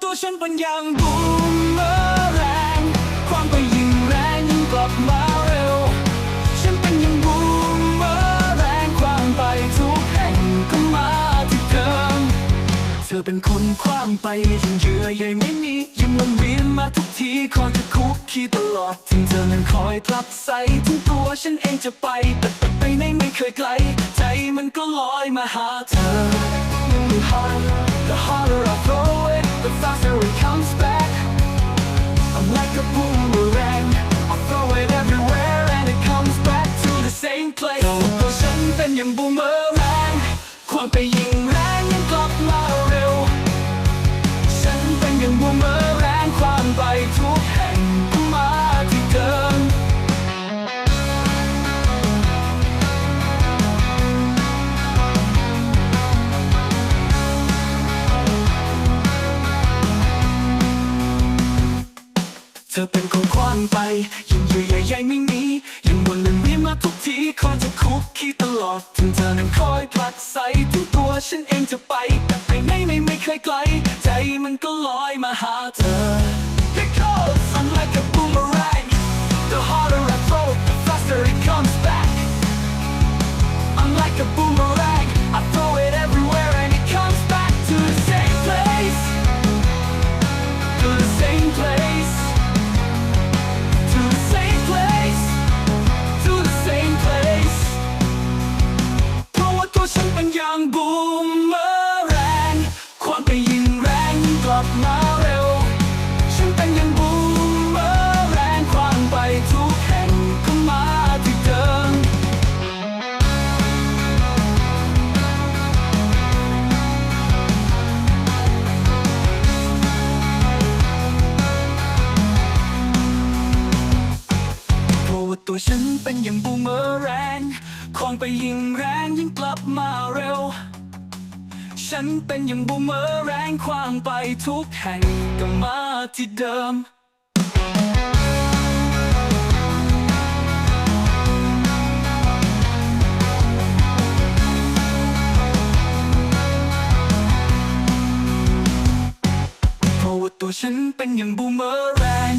ตัวฉันเป็นอย่างบูมเมอแรงความไปยิ่งแรงยิ่งกลับมาเร็ว ฉันเป็นอย่างบูมเมอแรงความไปทุกแห่งก็มาที่เดิมเธอเป็นคนคว้างไปยิ่งเยื่อใยไม่มียิ่งวนเวียนมาทุกทีคอยจะคุกคีตลอดถึงเธอนั้นคอยกลับใส่ถึงตัวฉันเองจะไปแต่ไปไหนไม่เคยไกล ใจมันก็ลอยมาหาเธอ The harder, the harder I throw ความไปยิงแรงยังกลับมาเร็ว ฉันเป็นอย่างบูมเมอแรงความไปทุกแห่งมาที่เดิมเธอเป็นคนคว้างไป ยิ่งเยื่อใยไม่มี ยิ่งวนเวียนเวียนมาทุกทีคอยจะคุกคีตลอด ถึงเธอนั้นคอยผลักส ฉันเองจะไป แต่ไปไหนไม่ไม่เคยไกล ใจมันก็ลอยมาหา บมาเร็ว ฉันเป็นอย่างบูมเมอแรงความไปทุกแห่งก็มาที่เดิมเพราะว่าตัวฉันเป็นอย่างบูมเมอแรงควงไปยิงแรงยิ่งกลับมา ฉันเป็นอย่างบูมเมอร์แรงควางไปทุกแห่งก็มาที่เดิมเพราะว่าตัวฉันเป็นอย่างบูมเมอแรง